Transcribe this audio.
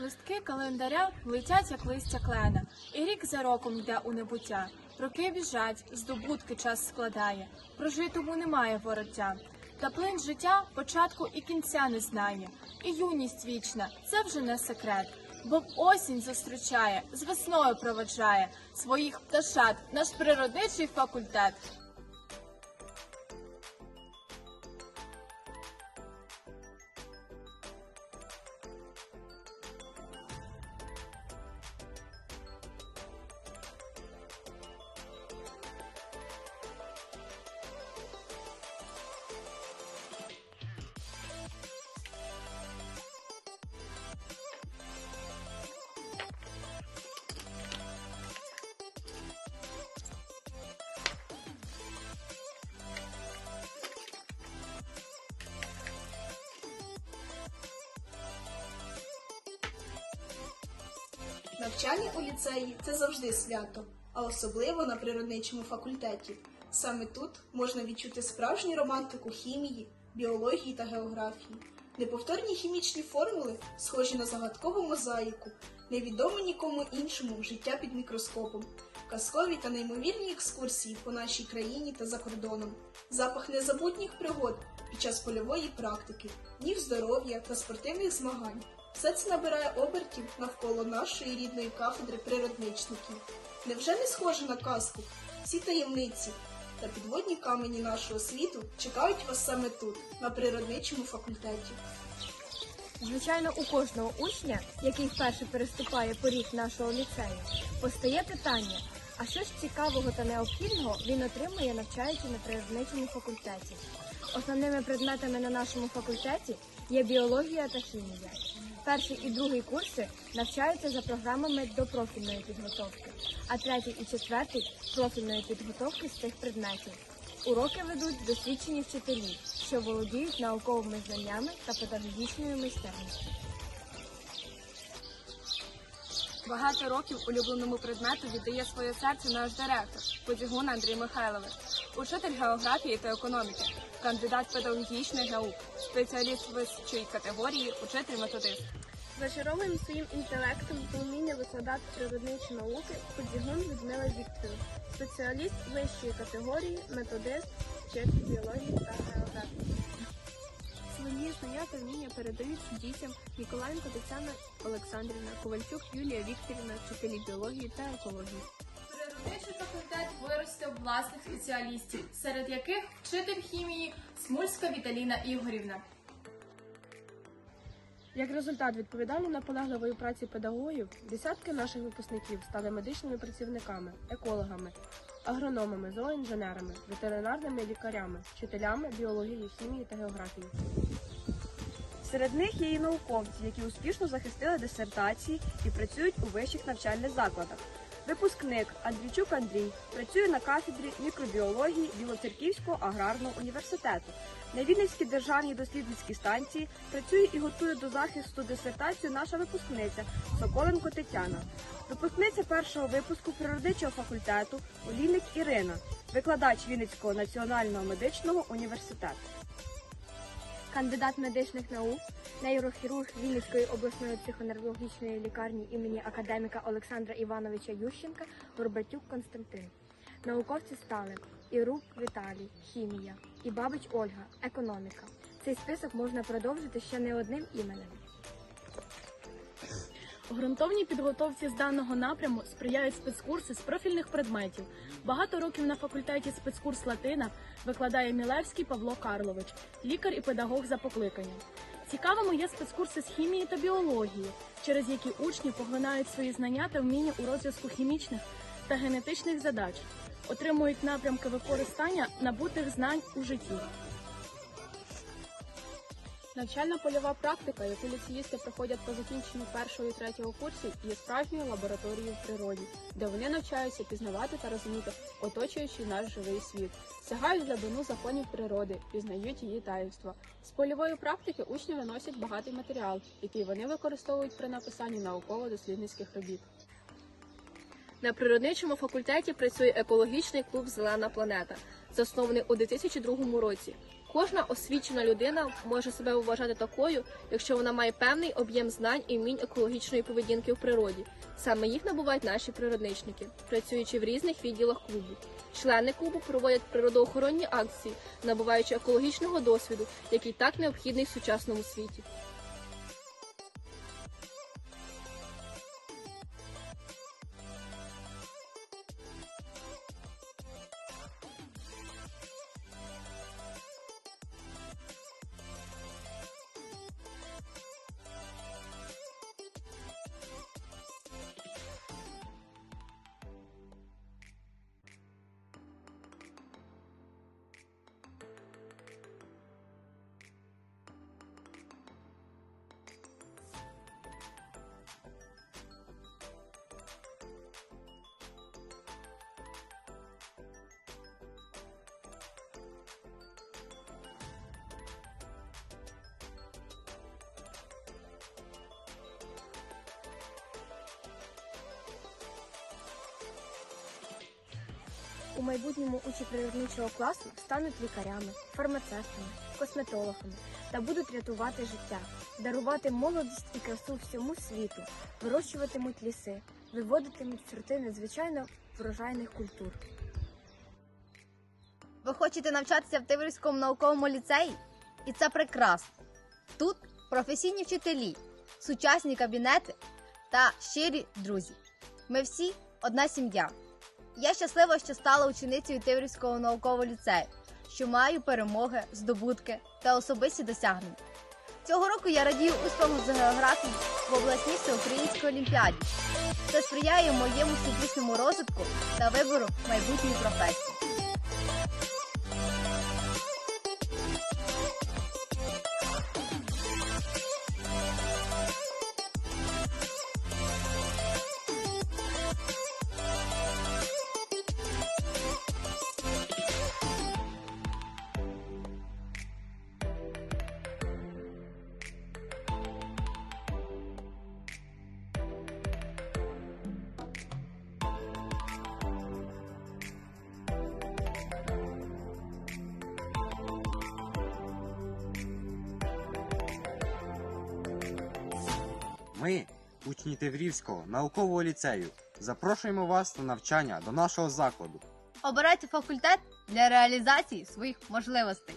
Листки календаря летять, як листя клена, і рік за роком йде у небуття. Роки біжать, здобутки час складає, прожитому немає вороття. Та плин життя початку і кінця не знає, і юність вічна це вже не секрет. Бо осінь зустрічає, з весною проведжає своїх пташат наш природничий факультет. Навчання у ліцеї це завжди свято, а особливо на природничому факультеті. Саме тут можна відчути справжню романтику хімії, біології та географії. Неповторні хімічні формули схожі на загадкову мозаїку, невідоме нікому іншому життя під мікроскопом, казкові та неймовірні екскурсії по нашій країні та за кордоном, запах незабутніх пригод під час польової практики, днів здоров'я та спортивних змагань. Все це набирає обертів навколо нашої рідної кафедри природничників. Невже не схоже на казку? Всі таємниці та підводні камені нашого світу чекають вас саме тут, на природничому факультеті. Звичайно, у кожного учня, який вперше переступає поріг нашого ліцею, постає питання: а що ж цікавого та необхідного він отримує, навчаючи на природничому факультеті? Основними предметами на нашому факультеті є біологія та хімія. Перший і другий курси навчаються за програмами допрофільної підготовки, а третій і четвертий профільної підготовки з цих предметів. Уроки ведуть досвідчені вчителі, що володіють науковими знаннями та педагогічною майстерністю. Багато років улюбленому предмету віддає своє серце наш директор Подігун Андрій Михайлович, учитель географії та економіки, кандидат педагогічних наук, спеціаліст вищої категорії, учитель методист. Зачарований своїм інтелектом та вміння викладати природничі науки Подігун Людмила Вікторівна, спеціаліст вищої категорії, методист, вчитель біології та географії. Свої знання та вміння передають дітям Ніколаєнко Тетяна Олександрівна, Ковальчук Юлія Вікторівна, вчителі біології та екології. Природничий факультет виростив власних спеціалістів, серед яких вчитель хімії Смульська Віталіна Ігорівна. Як результат відповідально наполегливої праці педагогів, десятки наших випускників стали медичними працівниками, екологами, агрономами, зооінженерами, ветеринарними лікарями, вчителями біології, хімії та географії. Серед них є і науковці, які успішно захистили дисертації і працюють у вищих навчальних закладах. Випускник Андрійчук Андрій працює на кафедрі мікробіології Білоцерківського аграрного університету. На Вінницькій державній дослідницькій станції працює і готує до захисту дисертацію наша випускниця Соколенко Тетяна. Випускниця першого випуску природничого факультету Олійник Ірина, викладач Вінницького національного медичного університету. Кандидат медичних наук, нейрохірург Вінницької обласної психоневрологічної лікарні імені академіка Олександра Івановича Ющенка Горбатюк Константин. Науковці стали Ірук Віталій, хімія, і Бабич Ольга, економіка. Цей список можна продовжити ще не одним іменем. У ґрунтовній підготовці з даного напряму сприяють спецкурси з профільних предметів. Багато років на факультеті спецкурс Латина викладає Мілевський Павло Карлович, лікар і педагог за покликанням. Цікавими є спецкурси з хімії та біології, через які учні поглинають свої знання та вміння у розв'язку хімічних та генетичних задач, отримують напрямки використання набутих знань у житті. Навчальна польова практика, яку ліцеїсти проходять по закінченню першого і третього курсів, є справжньою лабораторією в природі, де вони навчаються пізнавати та розуміти оточуючий наш живий світ, сягають глибину законів природи, пізнають її таїнства. З польової практики учні виносять багатий матеріал, який вони використовують при написанні науково-дослідницьких робіт. На природничому факультеті працює екологічний клуб Зелена планета, заснований у 2002 році. Кожна освічена людина може себе вважати такою, якщо вона має певний об'єм знань і вмінь екологічної поведінки в природі. Саме їх набувають наші природничники, працюючи в різних відділах клубу. Члени клубу проводять природоохоронні акції, набуваючи екологічного досвіду, який так необхідний в сучасному світі. У майбутньому учні природничого класу стануть лікарями, фармацевтами, косметологами та будуть рятувати життя, дарувати молодість і красу всьому світу, вирощуватимуть ліси, виводитимуть сорти надзвичайно врожайних культур. Ви хочете навчатися в Тиврівському науковому ліцеї? І це прекрасно. Тут професійні вчителі, сучасні кабінети та щирі друзі. Ми всі одна сім'я. Я щаслива, що стала ученицею Тиврівського наукового ліцею, що маю перемоги, здобутки та особисті досягнення. Цього року я радію успіху з географії в обласній всеукраїнській олімпіаді. Це сприяє моєму всебічному розвитку та вибору майбутньої професії. Ми, учні Теврівського наукового ліцею, запрошуємо вас на навчання до нашого закладу. Обирайте факультет для реалізації своїх можливостей.